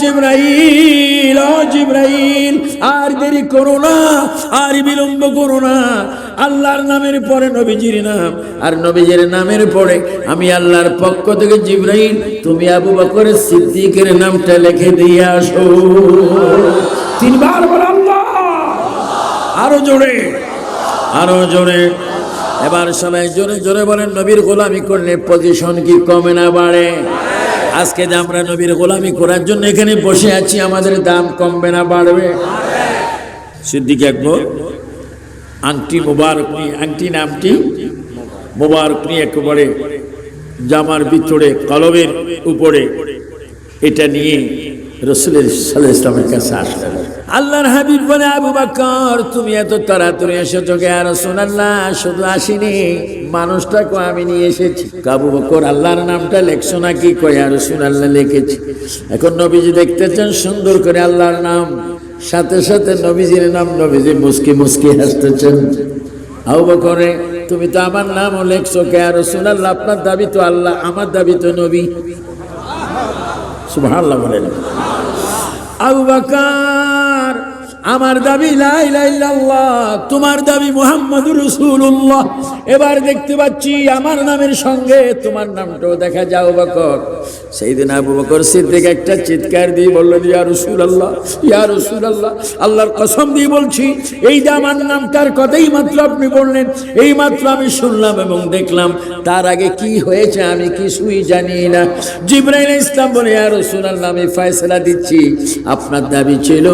জিব্রাইল, ও জিব্রাইল, আর দেরি করো না, আর বিলম্ব করো না। আল্লাহর নামের পরে নবীজির নাম, আর নবীজির নামের পরে আমি আল্লাহর পক্ষ থেকে জিব্রাইল, তুমি আবু বকরের সিদ্দিকের নামটা লিখে দিয়ে আসো। তিনবার বল আল্লাহ। আরও জোরে আরও জোরে। এবার সবাই জোরে জোরে বলেন, নবীর গোলামি করলে পজিশন কি কমে না বাড়ে? আজকে যে আমরা নবীর গোলামি করার জন্য এখানে বসে আছি, আমাদের দাম কমবে না, বাড়বে। সিদ্দিক একবার আংটি মোবারক নিয়ে, আংটি নামটি মোবারক নিয়ে একেবারে জামার ভিতরে কলবের উপরে এটা নিয়ে রসুলের ইসলামের কাছে আসলেন। আল্লাহর হাবিব বলে, আবু বাকর, তুমি এত তাড়াতাড়ি এসেছ কে? আর সোনাল্লাহ শুধু আসিনি। মানুষটাকে আমি নিয়ে এসেছি। কাবু বকর আল্লাহর নামটা লেখছো নাকি? কয়, আর সোনাল্লাহ লিখেছি। এখন নবীজি দেখতেছেন সুন্দর করে আল্লাহর নাম। সাথে সাথে নবীজির নাম নবীজি মুসকি মুসকি হাসতেছেন। আবু বকরে, তুমি তো আমার নামও লেখছো কে? আর সোনাল্লাহ আপনার দাবি তো আল্লাহ, আমার দাবি তো নবী। সুবহানাল্লাহ বলেন। আবু বকর আমার দাবি লা ইলাহা ইল্লাল্লাহ তোমার দাবি মুহাম্মদুর রাসূলুল্লাহ। এবার দেখতে পাচ্ছি আমার নামের সঙ্গে তোমার নামটাও দেখা যাও বকর। সেই দিন আবু বকর সিদ্দিক একটা চিৎকার দিয়ে বলল, ইয়া রসুল আল্লাহ ইয়া রসুল আল্লাহ আল্লাহর কসম দিয়ে বলছি, এই যে আমার নামটার কথাই মাত্র আপনি বললেন, এই মাত্র আমি শুনলাম এবং দেখলাম, তার আগে কি হয়েছে আমি কিছুই জানি না। জিব্রাইল ইসলাম বলে, ইয়া রসুল আল্লাহ আমি ফয়সলা দিচ্ছি। আপনার দাবি ছিল,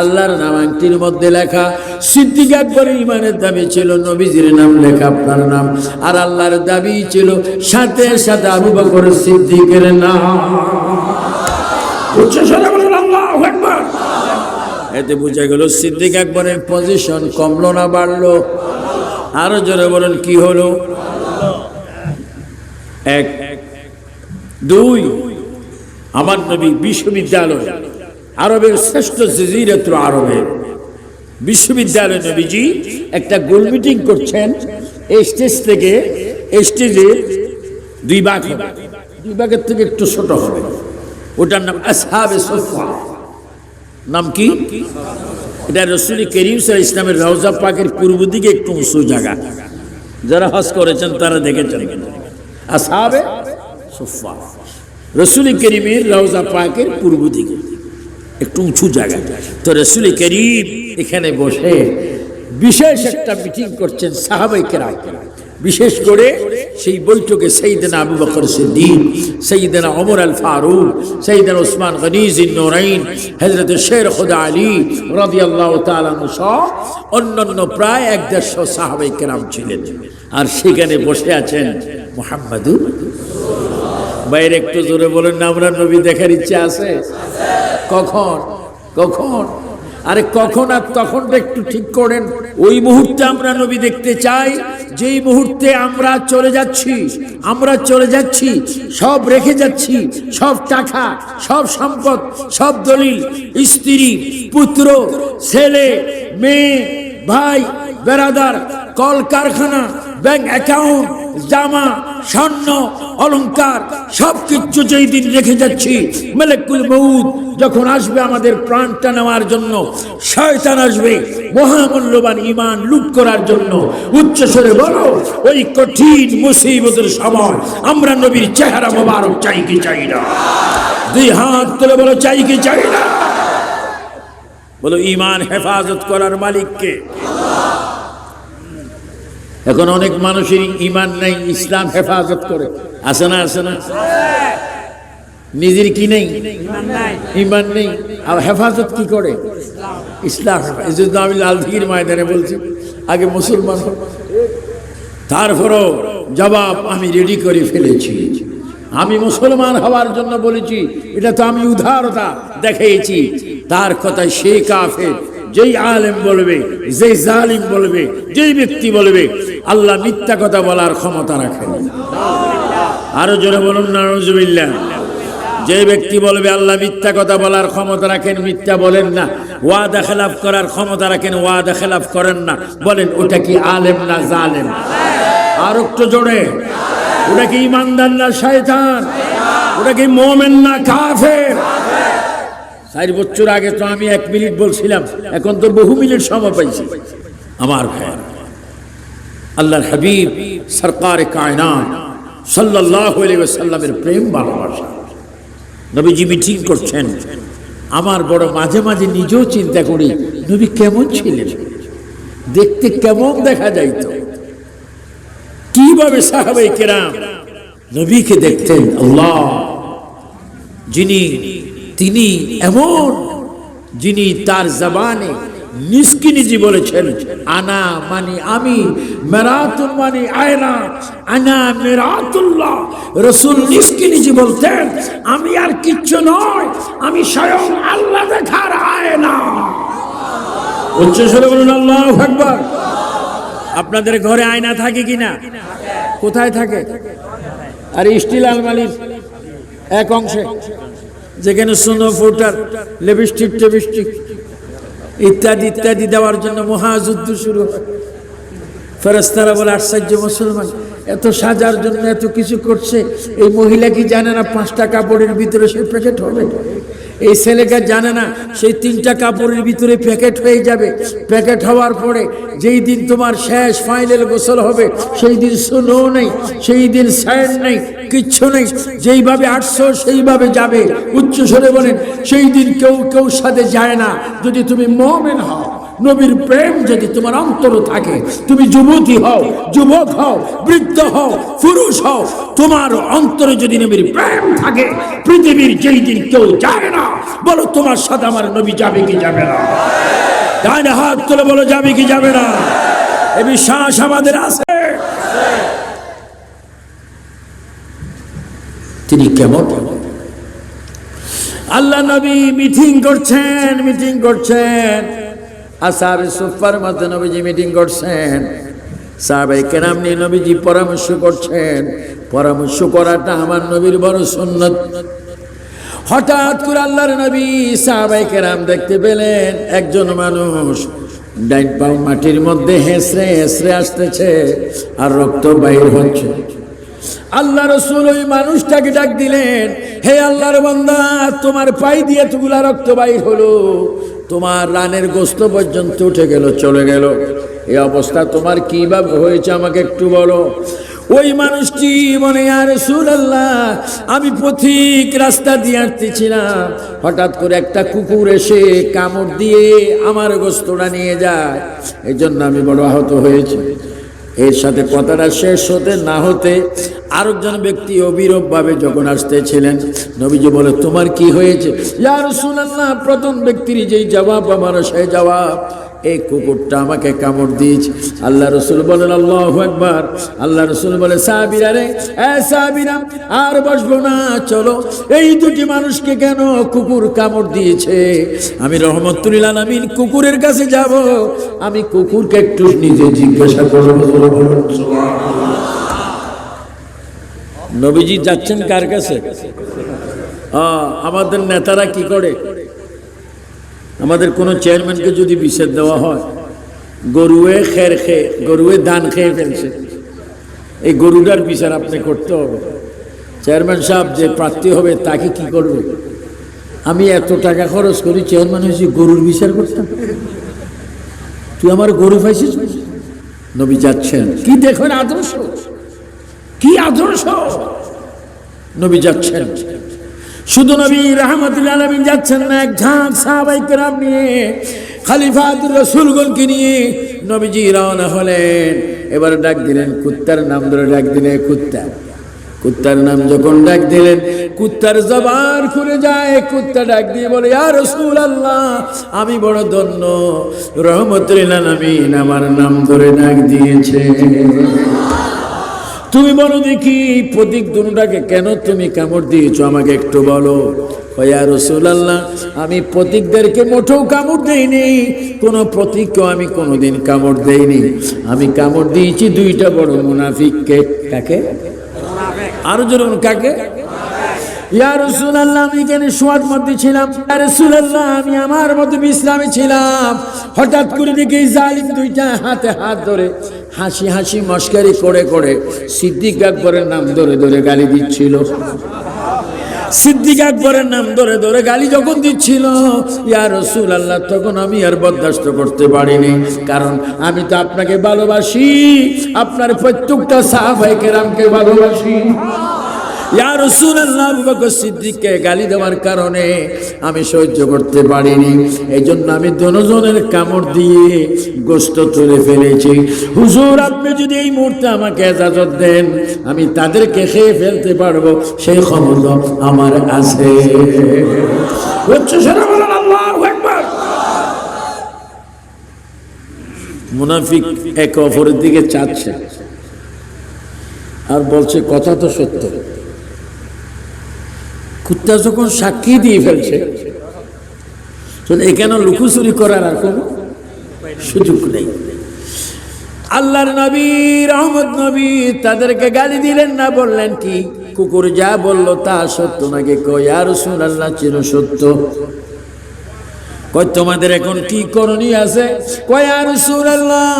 আল্লাহর নাম আংটির মধ্যে লেখা সিদ্দিক আকবরের ইমানের দাবি ছিল, নবীজির নাম লেখা, আপনার নাম। আর আল্লাহর দাবি ছিল, সাথে সাথে আবু বকর সিদ্দিকের নাম। এতে বোঝা গেল, সিদ্দিক আকবরের পজিশন কমলো না বাড়লো। আরও জোরে বলেন, কি হলো? এক, দুই, আমার নবী বিশ্ববিদ্যালয় আরবের শ্রেষ্ঠ জিজিরাতুল আরবের বিশ্ববিদ্যালয় নবীজি একটা গোল মিটিং করছেন, এই স্টেজ থেকে, এই স্টেজে দুই হবে। দুই ভাগের থেকে একটু ছোট হবে। ওটার নাম আসহাবে সোফা নাম কি? এটা রসুল করিম সাল ইসলামের রওজা পাকের পূর্ব দিকে একটু উঁচু জায়গা। যারা হজ করেছেন, তারা দেখেছেন। আসহাবে সোফা রসুল করিমের রওজা পাকের পূর্ব দিকে। একটু উঁচু জায়গা তো রসুল করিম এখানে বসে বিশেষ একটা মিটিং করছেন সাহাবাই কেরাম। বিশেষ করে সেই বৈঠকে সঈদিন আবু বকর সিদ্দিক সঈদিন ওমর আল ফারুক সঈদিন ওসমান গনিজ নোরাইন হজরত শের খুদা আলী রবি আল্লাহ সহ অন্যান্য প্রায় এক দেড়শো সাহাবাই কেরাম ছিলেন। আর সেখানে বসে আছেন মোহাম্মদুর বাইরে একটু জোরে বলেন না, আমরা নবী দেখার ইচ্ছা আছে? কখন? কখন? আরে কখন আর তখনটা একটু ঠিক করেন। ওই মুহূর্তে আমরা নবী দেখতে চাই, যেই মুহূর্তে আমরা চলে যাচ্ছি, আমরা চলে যাচ্ছি, সব রেখে যাচ্ছি, সব টাকা, সব সম্পদ, সব দলিল, স্ত্রী, পুত্র, ছেলে, মেয়ে, ভাই, বেরাদার, কলকারখানা, ব্যাংক অ্যাকাউন্ট, জামা, স্বর্ণ অলংকার, সব কিছু যেই দিন রেখে যাচ্ছি, মেলেকুল মৌদ যখন আসবে আমাদের প্রাণটা নেওয়ার জন্য, শয়তান আসবে মহামূল্যবান ইমান লুট করার জন্য। উচ্চস্বরে বলো, ওই কঠিন মুসিবতের সময় আমরা নবীর চেহারা মোবারক চাই কি চাই না? দুই হাত তুলে বলো, চাই কি চাই না? বলো ইমান হেফাজত করার মালিককে। এখন অনেক মানুষের ইমান নাই, ইসলাম হেফাজত করে। আছে না আছে না? নিজের কি নেই? ইমান নেই। আর হেফাজত কি করে? ইসলাম। আমি লালদিঘির ময়দানে বলছি, আগে মুসলমান তারপরও জবাব আমি রেডি করে ফেলেছি। আমি মুসলমান হওয়ার জন্য বলেছি, এটা তো আমি উদারতা দেখিয়েছি। তার কথা সে কাফের যেই আলেম বলবে, যেই জালিম বলবে, যেই ব্যক্তি বলবে, আল্লাহ মিথ্যা কথা বলার ক্ষমতা রাখেন আরও জোরে বলুন না নজুবিল্লাহ যে ব্যক্তি বলবে, আল্লাহ মিথ্যা কথা বলার ক্ষমতা রাখেন, মিথ্যা বলেন না। ওয়াদা খেলাফ করার ক্ষমতা রাখেন, ওয়াদা খেলাফ করেন না। বলেন, ওটা কি আলেম না জালেম? আর একটু জোরে। ওটা কি ইমানদার না শয়তান? ওটা কি মোমেন না কাফের? চার বছর আগে তো আমি এক মিনিট বলছিলাম, এখন তো বহু মিনিট সময় পাইছি। আমার ভাই, আল্লাহর হাবিব সরকার কায়নাত, সাল্লাল্লাহু আলাইহি ওয়াসাল্লামের প্রেম ভালোবাসা। নবীজি মিটিং করছেন। আমার বড় মাঝে মাঝে নিজেও চিন্তা করি, নবী কেমন ছিলেন? দেখতে কেমন দেখা যাইতো? কীভাবে সাহাবাই কেরাম নবীকে দেখতেন? আল্লাহ, যিনি তিনি এমন যিনি তার জবানে নিষ্কি নিজি বলেছেন, আনা মানে আমি মেরাতুল মানে আয়না, আনা মেরাতুল্লাহ। রসুল নিষ্কি নিজি বলতেন, আমি আর কিচ্ছু নয়, আমি স্বয়ং আল্লাহ দেখার আয়না। উচ্চ স্বরে বলুন, আল্লাহ আকবার। আপনাদের ঘরে আয়না থাকে কিনা কোথায় থাকে? আর স্টিল আলমালির এক অংশে। যেখানে সোনো ফুটার লিপস্টিক টেবিস্টিক ইত্যাদি ইত্যাদি দেওয়ার জন্য মহাযুদ্ধ শুরু হয়। ফেরেস্তারা বলে, আশ্চর্য মুসলমান, এত সাজার জন্য এত কিছু করছে, এই মহিলা কি জানে না পাঁচটা কাপড়ের ভিতরে সে প্যাকেট হবে? এই ছেলেকে জানে না, সেই তিনটা কাপড়ের ভিতরে প্যাকেট হয়ে যাবে। প্যাকেট হওয়ার পরে যেই দিন তোমার শেষ ফাইনাল গোসল হবে, সেই দিন সোনো নেই, সেই দিন স্যান্ড নেই, কিচ্ছু নেই। যেইভাবে আটশো সেইভাবে যাবে। উচ্চ স্বরে বলেন, সেই দিন কেউ কেউ সাথে যায় না। যদি তুমি মোমেন হও নবীর প্রেম যদি তোমার অন্তর থাকে, তুমি যুবতী হও, যুবক হও, বৃদ্ধ হও, পুরুষ হও, তোমার অন্তরে যদি নবীর প্রেম থাকে, পৃথিবীর যেই দিন কেউ যায় না, বলো তোমার সাথে আমার নবী যাবে কি যাবে না? ডাইনে হাত তুলে বলো, যাবে কি যাবে না? এ বিশ্বাস আমাদের আছে। তিনি কেমন? আল্লাহ নবী মিটিং করছেন মিটিং করছেন। আসার সুফার মধ্যে নবীজি মিটিং করছেন। সাহাবাই কেরাম নিয়ে নবীজি পরামর্শ করছেন। পরামর্শ করাটা আমার নবীর বড় সুন্নত। হঠাৎ করে আল্লাহর নবী সাহাবাই কেরাম দেখতে পেলেন একজন মানুষ। ডাইন পাও মাটির মধ্যে হেসড়ে হেসড়ে আসতেছে আর রক্ত বাইর হচ্ছে। আল্লাহ রসুল ওই মানুষটাকে ডাক দিলেন, হে আল্লাহর বান্দা, তোমার পাই দিয়ে এতগুলা রক্ত বাইর হলো। তোমার রানের গোস্ত পর্যন্ত উঠে গেল, চলে গেল। এই অবস্থা তোমার কীভাবে হয়েছে আমাকে একটু বলো। ওই মানুষটি মনে আর আল্লাহ আমি পথিক রাস্তা দিয়ে আসতেছিলাম হঠাৎ করে একটা কুকুর এসে কামড় দিয়ে আমার গোস্তটা নিয়ে যায়। এই জন্য আমি বড় আহত হয়েছি। এর সাথে কথাটা শেষ হতে না হতে আরেকজন ব্যক্তি অবিরূপভাবে যখন আসতেছিলেন, নবীজি বলে, তোমার কি হয়েছে? ইয়ার সুনাল্লাহ প্রথম ব্যক্তির যেই জবাব আমার সে জবাব। এই কুকুরটা আমাকে কামড় দিয়েছে। আল্লাহ রসুল বলেন, আল্লাহ একবার আল্লাহ রসুল বলে সাবিরা রে, এ সাবিরা আর বসবো না, চলো। এই দুটি মানুষকে কেন কুকুর কামড় দিয়েছে? আমি রহমতুল্লাহ আমিন কুকুরের কাছে যাব। আমি কুকুরকে একটু নিজে জিজ্ঞাসা করব নবীজি যাচ্ছেন কার কাছে? আমাদের নেতারা কি করে? আমাদের কোনো চেয়ারম্যানকে যদি বিষেদ দেওয়া হয়, গরুয়ে খের খেয়ে, গরুয়ে ধান খেয়ে ফেলছে। এই গরুটার বিচার আপনি করতে হবে। চেয়ারম্যান সাহেব যে প্রার্থী হবে, তাকে কি করবে? আমি এত টাকা খরচ করি, চেয়ারম্যান হয়েছি, গরুর বিচার করতাম। তুই আমার গরু পাইছিস? নবী যাচ্ছেন। কি দেখুন আদর্শ? কি আদর্শ? নবী যাচ্ছেন। শুধু নবী রহমতুল্লাহ আলমিন যাচ্ছেন না, এক ঝাঁক সাহাবাই কেরাম নিয়ে, খালিফাতুর রসুলগণকে নিয়ে নবীজি রওনা হলেন। এবার ডাক দিলেন, কুত্তার নাম ধরে ডাক দিলেন কুত্তা। কুত্তার নাম যখন ডাক দিলেন, কুত্তার জবার খুলে যায়, কুত্তা ডাক দিয়ে বলে আর রসুল আল্লাহ আমি বড় ধন্য। রহমতুল্লাহ আলমিন আমার নাম ধরে ডাক দিয়েছে। তুমি বলো দেখি প্রতীক দুটাকে কেন তুমি কামড় দিয়েছ? আমাকে একটু বলো। আমি প্রতীকদেরকে মোটেও কামড় দেইনি। কোনো প্রতীককেও আমি কোনোদিন কামড় দেইনি। আমি কামড় দিয়েছি দুইটা বড় মুনাফিককে। কাকে? আরও জোর কাকে? ইয়া আমি ছিলাম। রাসূলুল্লাহ, আমি আমার মধ্যে বিশ্রামে ছিলাম। হঠাৎ করে দেখি জালিম দুইটা হাতে হাত ধরে হাসি হাসি মস্কারি করে করে সিদ্দিক আকবরের নাম ধরে ধরে গালি দিচ্ছিল। সিদ্দিক আকবরের নাম ধরে ধরে গালি যখন দিচ্ছিল, ইয়া রসুল আল্লাহ তখন আমি আর বরদাস্ত করতে পারিনি। কারণ আমি তো আপনাকে ভালোবাসি, আপনার প্রত্যেকটা সাহাবাইকে রামকে ভালোবাসি। ইয়া রাসূলুল্লাহ, আবু বকর সিদ্দিককে গালি দেওয়ার কারণে আমি সহ্য করতে পারিনি। এই জন্য আমি দনজনের কামড় দিয়ে গোস্ত তুলে ফেলেছি। হুজুর, আপনি যদি এই মুহূর্তে আমাকে এজাজত দেন, আমি তাদেরকে খেয়ে ফেলতে পারব। সেই ক্ষমতা আমার আছে। আল্লাহু আকবার। মুনাফিক এক অপরের দিকে চাচ্ছে। আর বলছে, কথা তো সত্য। কুত্তা যখন সাক্ষী দিয়ে ফেলছে এখানে লুকুচুরি করার আর কোনো সুযোগ নেই? আল্লাহর নবী, রহমত নবী তাদেরকে গালি দিলেন না, বললেন কি, কুকুর যা বলল তা সত্য নাকি? কই আর শুন আল্লাহ চির সত্য। কই তোমাদের এখন কি করণীয় আছে? কই আর রাসূলুল্লাহ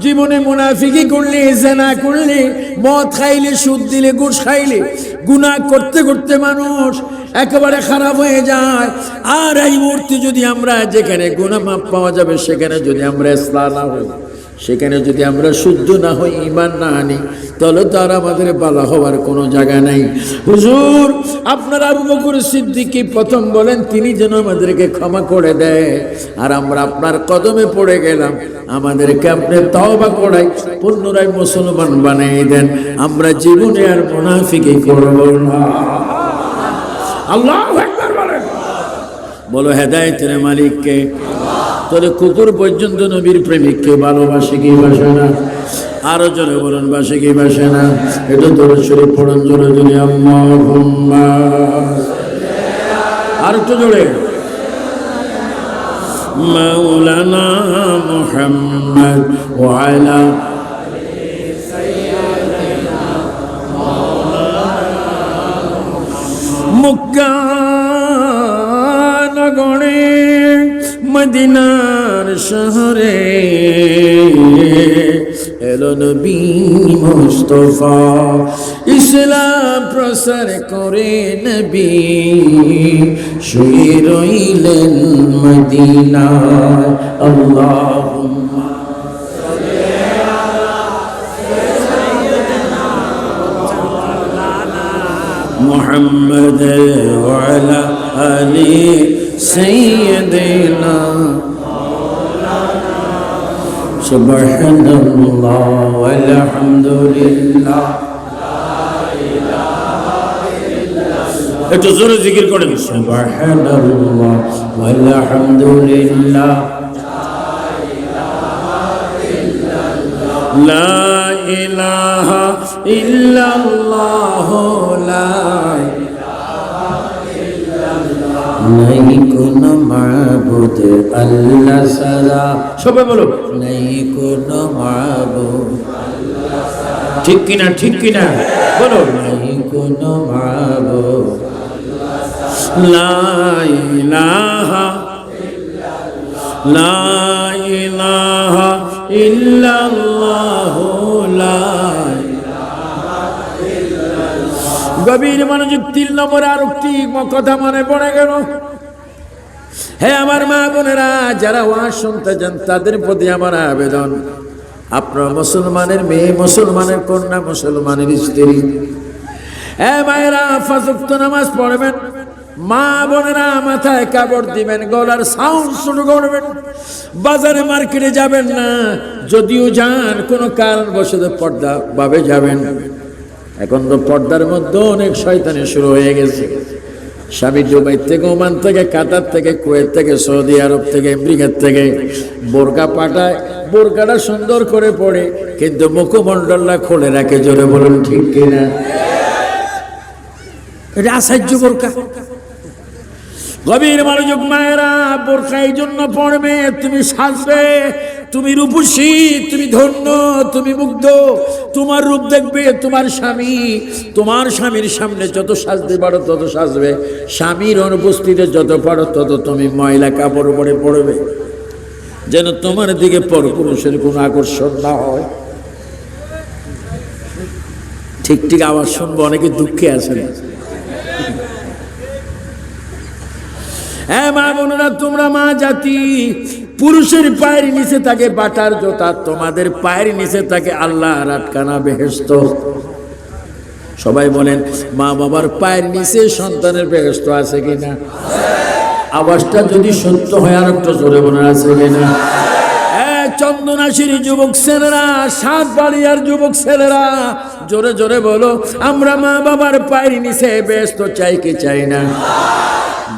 জীবনে মুনাফিকি করলে, জেনা করলে, মদ খাইলে, সুদ দিলে, ঘুষ খাইলে গুনা করতে করতে মানুষ একেবারে খারাপ হয়ে যায়। আর এই মূর্তি যদি আমরা যেখানে গুণা মাপ পাওয়া যাবে, সেখানে যদি আমরা স্নান না হই। সেখানে যদি আমরা শুদ্ধ না হই ইমান না আনি, তাহলে তো আর আমাদের বালা হওয়ার কোনো জায়গা নাই। হুজুর, আপনার আবু বকর সিদ্দিকী প্রথম বলেন, তিনি যেন আমাদেরকে ক্ষমা করে দেয়। আর আমরা আপনার কদমে পড়ে গেলাম, আমাদেরকে আপনি তওবা করাই, পুনরায় মুসলমান বানিয়ে দেন। আমরা জীবনে আর মুনাফিকি করব না। আল্লাহ বলো হেদায়তের মালিককে। তোরে কুকুর পর্যন্ত নবীর প্রেমিককে ভালোবাসে কি বাসে না? আরও জোরে বলুন, বাসে কি বাসে না? এটা তোর শরীর পড়ন জোরে জোরে আর একটু জোরে। মাওলানা মুহাম্মদ ওয়ালা মুক্কানগণে মদিনার শহরে এলো নবী মুস্তফা ইসলাম প্রসার করে নবী শুয়ে রইলেন মদিনায় আল্লাহুম্মা محمد وعلى آل سيدنا سبحان الله والحمد لله একটু জোরে জিকির করেন সুবহানাল্লাহ ওয়ালহামদুলিল্লাহ লা ইলাহা ইল্লাল্লাহ লা নাই কোন মাবুদ আল্লাহ সারা সবাই বলো। নাই কোন মাবুদ। ঠিক কিনা ঠিক কিনা? বলো। নাই কোন মাবুদ। লা ইলাহা লা ইলাহা ইল্লাল্লাহ লা গভীর মনোযোগ তিন নম্বর আর একটি কথা মনে পড়ে গেল। হে আমার মা বোনেরা, যারা ওয়াজ শুনতে যান তাদের প্রতি আমার আবেদন। আপনার মুসলমানের মেয়ে, মুসলমানের কন্যা, মুসলমানের স্ত্রী। হে মায়েরা ফাঁসুক্ত নামাজ পড়বেন। মা বোনেরা, মাথায় কাপড় দিবেন, গলার সাউন্ড শুরু করবেন। বাজারে মার্কেটে যাবেন না, যদিও যান, কোনো কারণবশত পর্দা ভাবে যাবেন। এখন তো পর্দার মধ্যে অনেক শয়তানি শুরু হয়ে গেছে। স্বামী দুবাই থেকে, ওমান থেকে, কাতার থেকে, কুয়েত থেকে, সৌদি আরব থেকে, আমেরিকার থেকে, বোরকা পাঠায় বোরকাটা সুন্দর করে পড়ে কিন্তু মুখমণ্ডলটা খুলে রাখে, জোরে বলুন, ঠিক কিনা? এটা আশ্চর্য বোরকা। গভীর মনোযোগ মায়েরা বোরখা এই জন্য পড়বে তুমি সাজবে তুমি রূপসী, তুমি ধন্য, তুমি মুগ্ধ। তোমার রূপ দেখবে তোমার স্বামী। তোমার স্বামীর সামনে যত সাজতে পারো তত সাজবে। স্বামীর অনুপস্থিতে যত পারো তত তুমি ময়লা কাপড় পরে পড়বে। যেন তোমার দিকে পরপুরুষের কোনো আকর্ষণ না হয়। ঠিক ঠিক আওয়াজ শুনব, অনেকে দুঃখে আছেন। হ্যাঁ মা বোনেরা, তোমরা মা জাতি পুরুষের পায়ের নিচে থাকে, বাটার জোতা। তোমাদের পায়ের নিচে থাকে আল্লাহ আটকানা বেহেস্ত সবাই বলেন, মা বাবার পায়ের নিচে সন্তানের বেহেস্ত আছে কিনা? আওয়াজটা যদি সত্য হয় আর একটু জোরে মনে আছে কিনা? চন্দনাশির যুবক ছেলেরা, সাত বাড়িয়ার যুবক ছেলেরা, জোরে জোরে বলো, আমরা মা বাবার পায়ের নিচে ব্যস্ত চাই কি চাই না?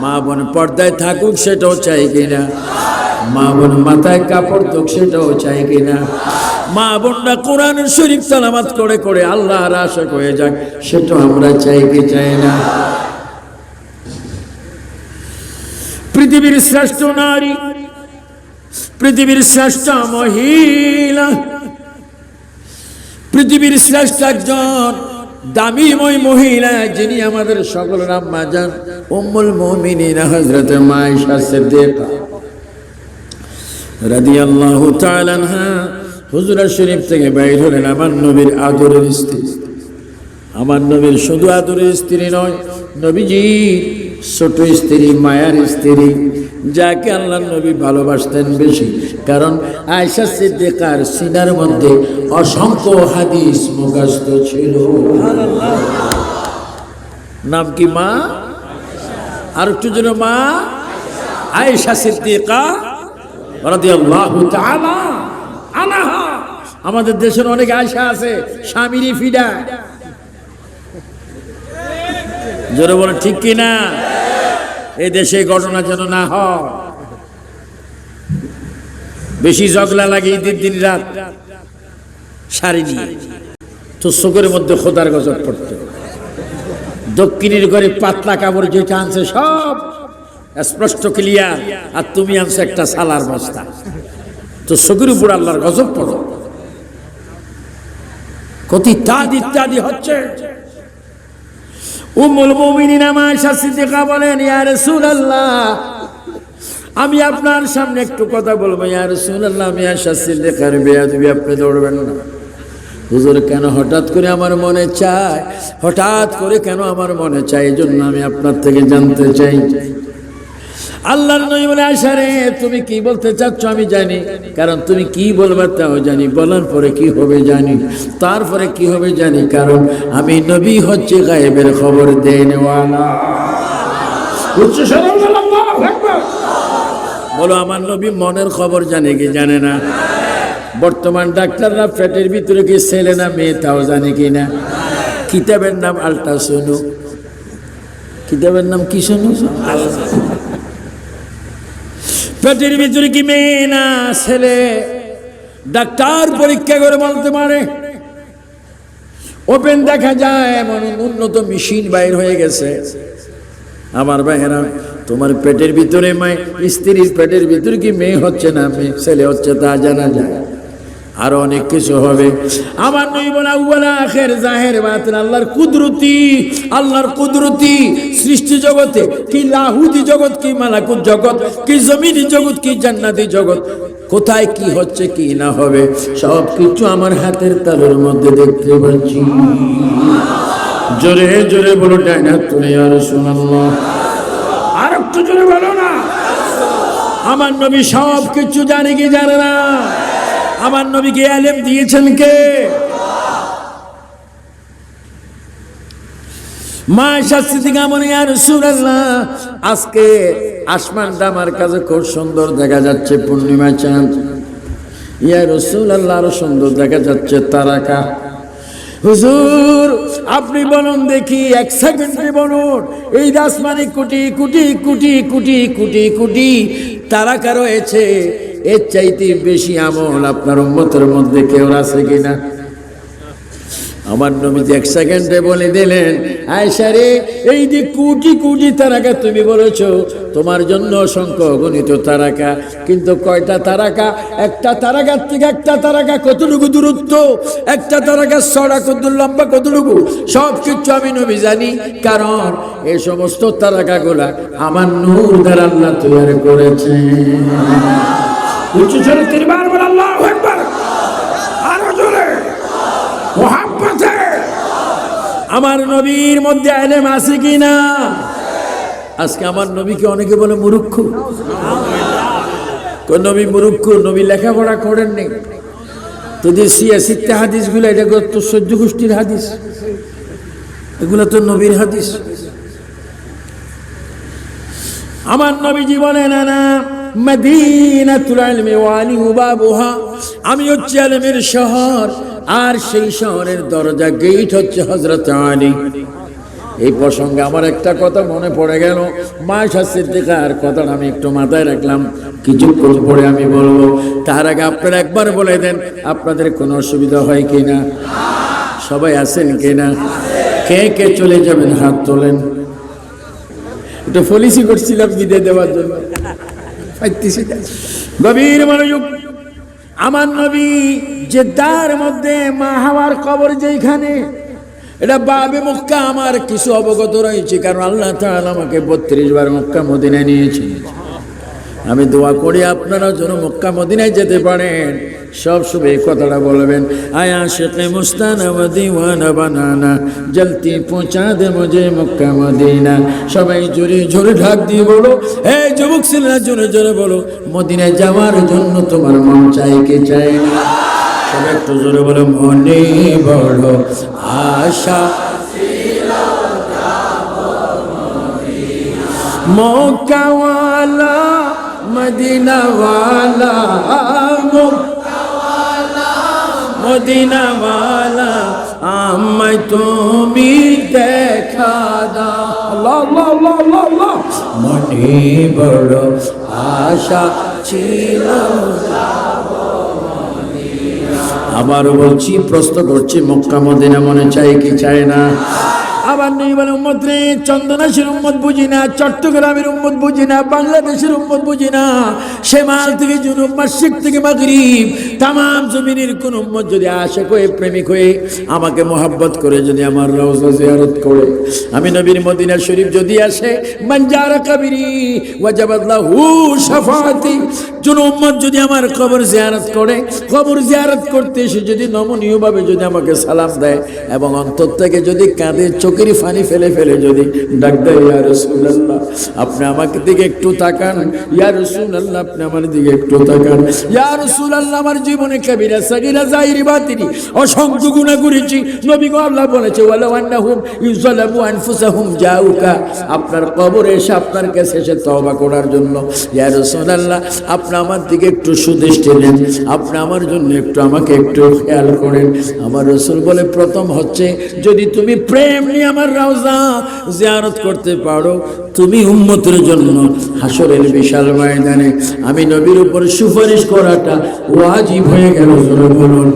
মা বোন পর্দায় থাকুক, সেটাও চাই কিনা মা বোন মাথায় কাপড় থাকুক সেটাও চাই কিনা? মা বোনরা কোরআন শরীফ সালামাত করে করে আল্লাহর আশা হয়ে যাক সেটাও আমরা চাই কি চাই না? পৃথিবীর শ্রেষ্ঠ নারী, পৃথিবীর শ্রেষ্ঠ মহিলা, পৃথিবীর শ্রেষ্ঠ একজন দামি দামিময় মহিলা যিনি আমাদের সকল রাম্মা যান উম্মুল মুমিনিন হযরত মায়েশা সিদ্দিকা। রাদিয়াল্লাহু তাআলা আনহা হুজুরা শরীফ থেকে বাইর হলেন আমার নবীর আদরের স্ত্রী। আমার নবীর শুধু আদরের স্ত্রী নয় নবীজি ছোট স্ত্রী, মায়ার স্ত্রী, যাকে আল্লাহ নবী ভালোবাসতেন বেশি। কারণ আয়সা সিদ্দিকার সিনার মধ্যে অসংখ্য হাদিস মুখস্থ ছিল। নাম কি মা? আর একটু যেন মা। আয়েশা সিদ্দিকা আনহা। আমাদের দেশের অনেক আয়সা আছে স্বামীরই ফিডা। জোরে বলে ঠিক কি না এই দেশে ঘটনা যেন না হয়। বেশি জগলা লাগে ঈদের দিন রাত। শাড়ি নিয়ে। তো চোখের মধ্যে খোদার গজব পড়তে। দক্ষিণের ঘরে পাতলা কাপড় যেটা আনছে সব স্পষ্ট ক্লিয়ার আর তুমি আনছো একটা সালার বস্তা। তো চোখের উপর আল্লাহর গজব পড়ো। কত ইত্যাদি ইত্যাদি হচ্ছে। উম্মুল মুমিনিন আয়েশা সিদ্দিকা বলেন, ইয়া রাসূলুল্লাহ, আমি আপনার সামনে একটু কথা বলব। ইয়া রাসূলুল্লাহ, আমি আয়েশা সিদ্দিকার বেয়াদবি আপনি দৌড়বেন না। হুজুর, কেন হঠাৎ করে আমার মনে চায়? হঠাৎ করে কেন আমার মনে চায়? এই জন্য আমি আপনার থেকে জানতে চাই। আল্লাহর নবী বলে আয়সা রে তুমি কি বলতে চাচ্ছ আমি জানি। কারণ তুমি কি বলবে তাও জানি। বলার পরে কি হবে জানি। তারপরে কি হবে জানি। কারণ আমি নবী হচ্ছে গায়েবের খবর উচ্চ বলো, আমার নবী মনের খবর জানে কি জানে না? বর্তমান ডাক্তাররা পেটের ভিতরে কি ছেলে না মেয়ে তাও জানে কি না? কিতাবের নাম আলটা শোনো কিতাবের নাম কি শোনো? পেটের ভিতরে কি মেয়ে না ছেলে? ডাক্তার পরীক্ষা করে বলতে পারে। ওপেন দেখা যায় এমন উন্নত মেশিন বাইর হয়ে গেছে। আমার ভাইয়েরা, তোমার পেটের ভিতরে মায় স্ত্রীর পেটের ভিতরে কি মেয়ে হচ্ছে না মেয়ে ছেলে হচ্ছে তা জানা যায়। আরও অনেক কিছু হবে। আমার নই বলা উবলা আখের, জাহের বাতিন আল্লাহর কুদরতি আল্লাহর কুদরতি সৃষ্টি জগতে, কি লাহুদি জগৎ, কি মালাকুত জগৎ, কি জমিনি জগৎ, কি জান্নাতি জগৎ, কোথায় কি হচ্ছে, কি না হবে সব কিছু আমার হাতের তালুর মধ্যে দেখতে পাচ্ছি। জোরে জোরে বলো, ডাইনা তুলে আর শোনাল্লাহ আর একটু জোরে বলো না। আমার নবী সব কিছু জানে কি জানে না। আমার নবীকে আলেম দিয়েছেন কে? মা শাস্তি কামনে আর সুরাল্লাহ, আজকে আসমানটা আমার কাছে খুব সুন্দর দেখা যাচ্ছে পূর্ণিমা চাঁদ। ইয়া রসুল আল্লাহ আরও সুন্দর দেখা যাচ্ছে তারাকা। হুজুর, আপনি বলুন দেখি, এক সেকেন্ডে বলুন। এই আসমানে কোটি কোটি কোটি কোটি কোটি কোটি তারাকা রয়েছে। এর চাইতে বেশি আমল আপনার উম্মতের মধ্যে কেউ আছে কিনা? আমার নবীজি এক সেকেন্ডে বলে দিলেন আয়সা রে, এই যে কোটি কোটি তারাকা তুমি বলেছ, তোমার জন্য অসংখ্য গণিত তারাকা। কিন্তু কয়টা তারাকা? একটা তারাকার থেকে একটা তারাকা কতটুকু দূরত্ব? একটা তারাকা সড়া কত লম্বা কতটুকু? সব কিছু আমি নবী জানি। কারণ এই সমস্ত তারাকাগুলা আমার নূর দ্বারা তৈরি করেছে। উচ্চ স্বরে তিনবার বলে আল্লাহু আকবার। আরও জোরে। আমার নবীর মধ্যে এলেম আছে কি না আজকে আমার নবীকে অনেকে বলে মুরুক্ষ। নবী মুরুক্ষ? নবী লেখাপড়া করেননি তো যে সিয়াসিতে হাদিসগুলো এটা তো সহ্য গোষ্ঠীর হাদিস। এগুলো তো নবীর হাদিস। আমার নবীজি বলেন না মদিনাতুল ইলমি ওয়ালি বাবুহা আমি হচ্ছে আলমের শহর, আর সেই শহরের দরজা গেট হচ্ছে হযরত আলী। এই প্রসঙ্গে আমার একটা কথা মনে পড়ে গেল। মায়েশা সিদ্দিকার কথাটা আমি একটু মাথায় রাখলাম। কিছুক্ষণ পরে আমি বলব, তার আগে আপনারা একবার বলে দেন, আপনাদের কোনো অসুবিধা হয় কি না সবাই আছেন কি না কে কে চলে যাবেন, হাত তোলেন। একটু পলিসি করছিলাম বিদে দেওয়ার জন্য। গভীর মনোযোগ। আমার নবী যে তার মধ্যে মা হওয়ার কবর যেখানে এটা বাবে মক্কা আমার কিছু অবগত রয়েছে, কারণ আল্লাহ আমাকে বত্রিশ বার মক্কা মদিনায় নিয়েছেন আমি দোয়া করি আপনারা যেন মক্কা, মদিনায় যেতে পারেন। সব সময় কথাটা বলবেন। আয়া শেখে মুস্তানা মদিওয়ানা বানানা জলতি পৌঁছা দে মুঝে মক্কা, মদিনা। সবাই জোরে জোরে ঢাক দিয়ে বলো, হে যুবক ছেলেরা জোরে জোরে বলো, মদিনায় যাওয়ার জন্য তোমার মন চাই কি চাই না? সবাই একটু জোরে বলো, মনে বড় আশা। মক্কাওয়ালা মদিনাওয়ালা মদিনাওয়ালা আমায় তুমি দেখা দাও। মনে বড় আশা ছিল। আবার বলছি, প্রশ্ন করছি, মক্কা, মদিনা মনে চাই কি চায় না? আবার নেই বলে উম্মত রে চন্দনাশের উম্মত বুঝি না, চট্টগ্রামের উম্মত বুঝি না, বাংলাদেশের উম্মত বুঝি না সেমাল থেকে জুনুব, মাসিক থেকে মাগরিব তাম জমিনের কোন উম্মত যদি আশা করে প্রেমিক হয়ে আমাকে মোহাব্বত করে, যদি আমার রওজা জিয়ারত করে, আমি নবীর মদিনা শরীফ যদি আসে মঞ্জারা কাবিরি ওয়াজাবাদলাহু শাফাতি কোন উম্মত যদি আমার কবর জিয়ারত করে, কবর জিয়ারত করতে এসে যদি নমনীয়ভাবে যদি আমাকে সালাম দেয় এবং অন্তর থেকে যদি কাঁদে চোখের ফানি ফেলে ফেলে যদি ডাক দেয়, ইয়া রাসূলুল্লাহ, আপনি আমাকে দিকে একটু তাকান, ইয়া রাসূলুল্লাহ, আপনি আমার দিকে একটু তাকান। ইয়া রাসূলুল্লাহ, আমার জীবনে কবিরা সাগীরা জাহিরি বাতিনি, অসংখ্য গুনাহ করেছি। নবী আল্লাহ বলেছে ওয়ালা আন্নাহুম ইউযালামু আনফুসাহুম জাউকা। আপনার কবরে এসে আপনার কাছে এসে তওবা করার জন্য, ইয়া রাসূলুল্লাহ আপনি আমার দিকে একটু সুদৃষ্টি দেন আপনি আমার জন্য একটু আমাকে একটু খেয়াল করেন। আমার রসুল বলে, প্রথম হচ্ছে যদি তুমি প্রেম নিয়ে আমার রওজা জিয়ারত করতে পারো, তুমি উম্মতের জন্য হাসরের বিশাল ময়দানে। আমি নবীর উপর সুপারিশ করাটা ওয়াজিব হয়ে গেল বলুন।